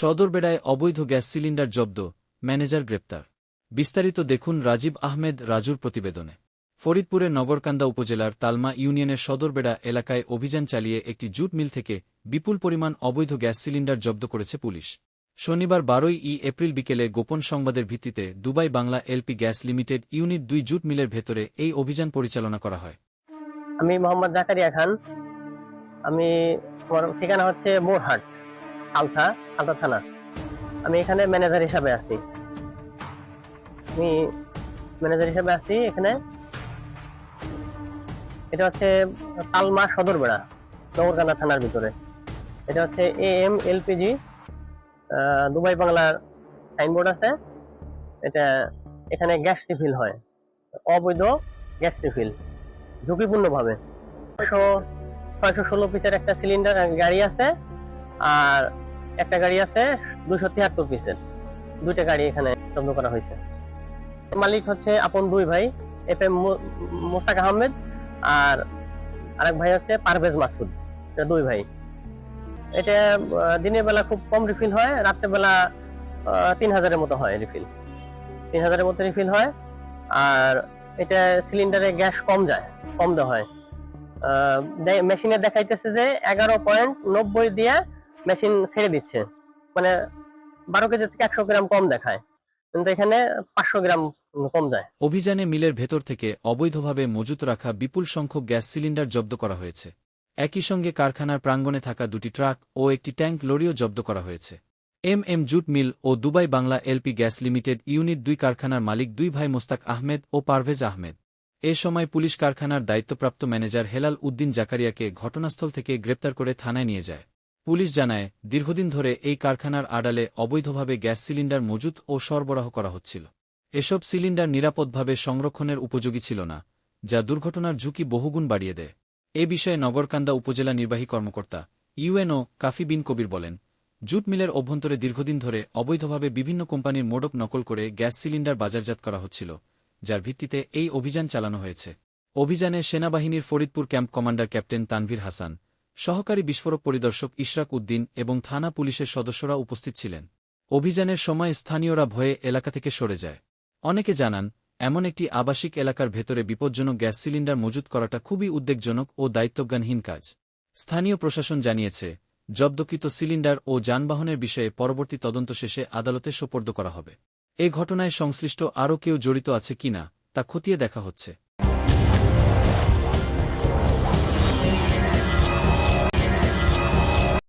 সদরবেড়ায় অবৈধ gas cylinder জব্দ, manager গ্রেপ্তার। বিস্তারিত দেখুন রাজীব আহমেদ রাজুর প্রতিবেদনে। ফরিদপুরের নগরকান্দা উপজেলার তালমা ইউনিয়নের সদরবেড়া এলাকায় অভিযান চালিয়ে একটি জুট মিল থেকে বিপুল পরিমাণ অবৈধ গ্যাস সিলিন্ডার জব্দ করেছে পুলিশ। শনিবার বারোই ই এপ্রিল বিকেলে গোপন সংবাদের ভিত্তিতে Dubai Bangla LP gas limited unit দুই জুট মিলের ভেতরে এই অভিযান পরিচালনা করা হয়। আমি মোহাম্মদ জাকারিয়া খান। আমি ঠিকানা হচ্ছে মোরহাট। আলথা আলথা থানা। আমি এখানে ম্যানেজার হিসাবে আছি। আমি ম্যানেজার হিসাবে আছি এখানে। এটা হচ্ছে তালমা সদরবেড়া নগরকান্দা থানার ভিতরে। এটা হচ্ছে এ এম এলপিজি দুবাই বাংলার সাইনবোর্ড আছে। এটা এখানে গ্যাস রিফিল হয়। অবৈধ গ্যাস রিফিল ঝুঁকিপূর্ণভাবে। ছয়শো ছয়শো ষোলো পিসের একটা সিলিন্ডার গাড়ি আছে। আর একটা গাড়ি আছে দুশো তিয়াত্তর পিসের। দুইটা গাড়ি এখানে জব্দ করা হয়েছে। মালিক হচ্ছে আপন দুই ভাই এফ এম মোস্তাক আহমেদ আর আরেক ভাই হচ্ছে পারভেজ মাসুদ দুই ভাই। এটা দিনের বেলা খুব কম রিফিল হয় রাত্রের বেলা তিন হাজারের মতো হয় রিফিল তিন হাজারের মতো রিফিল হয় আর এটা সিলিন্ডারে গ্যাস কম যায়, কম দেওয়া হয়। মেশিনে দেখাইতেছে যে এগারো পয়েন্ট নব্বই দিয়ে মেশিন ছেড়ে দিচ্ছে। মানে বারো কেজি থেকে একশো গ্রাম কম দেখায়। কিন্তু এখানে পাঁচশো গ্রাম কম যায়। অভিযানে মিলের ভেতর থেকে অবৈধভাবে মজুত রাখা বিপুল সংখ্যক গ্যাস সিলিন্ডার জব্দ করা হয়েছে। একই সঙ্গে কারখানার প্রাঙ্গণে থাকা দুটি ট্রাক ও একটি ট্যাঙ্ক লরিও জব্দ করা হয়েছে। এম এম জুট মিল ও Dubai Bangla LP gas limited unit দুই কারখানার মালিক দুই ভাই মোস্তাক আহমেদ ও পারভেজ আহমেদ। এ সময় পুলিশ কারখানার দায়িত্বপ্রাপ্ত ম্যানেজার হেলাল উদ্দিন জাকারিয়াকে ঘটনাস্থল থেকে গ্রেপ্তার করে থানায় নিয়ে যায়। পুলিশ জানায়, দীর্ঘদিন ধরে এই কারখানার আড়ালে অবৈধভাবে গ্যাস সিলিন্ডার মজুত ও সরবরাহ করা হচ্ছিল। এসব সিলিন্ডার নিরাপদভাবে সংরক্ষণের উপযোগী ছিল না, যা দুর্ঘটনার ঝুঁকি বহুগুণ বাড়িয়ে দেয়। এ বিষয়ে নগরকান্দা উপজেলা নির্বাহী কর্মকর্তা ইউএনও কাফি বিন কবির বলেন, জুট মিলের অভ্যন্তরে দীর্ঘদিন ধরে অবৈধভাবে বিভিন্ন কোম্পানির মোড়ক নকল করে গ্যাস সিলিন্ডার বাজারজাত করা হচ্ছিল, যার ভিত্তিতে এই অভিযান চালানো হয়েছে। অভিযানে সেনাবাহিনীর Faridpur camp commander captain Tanvir Hasan সহকারী বিস্ফোরক পরিদর্শক ইশরাক উদ্দিন এবং থানা পুলিশের সদস্যরা উপস্থিত ছিলেন। অভিযানের সময় স্থানীয়রা ভয়ে এলাকা থেকে সরে যায়। অনেকে জানান, এমন একটি আবাসিক এলাকার ভেতরে বিপজ্জনক গ্যাস সিলিন্ডার মজুত করাটা খুবই উদ্বেগজনক ও দায়িত্বজ্ঞানহীন কাজ। স্থানীয় প্রশাসন জানিয়েছে, জব্দকৃত সিলিন্ডার ও যানবাহনের বিষয়ে পরবর্তী তদন্ত শেষে আদালতে সোপর্দ করা হবে। এ ঘটনায় সংশ্লিষ্ট আরও কেউ জড়িত আছে কিনা, তা খতিয়ে দেখা হচ্ছে।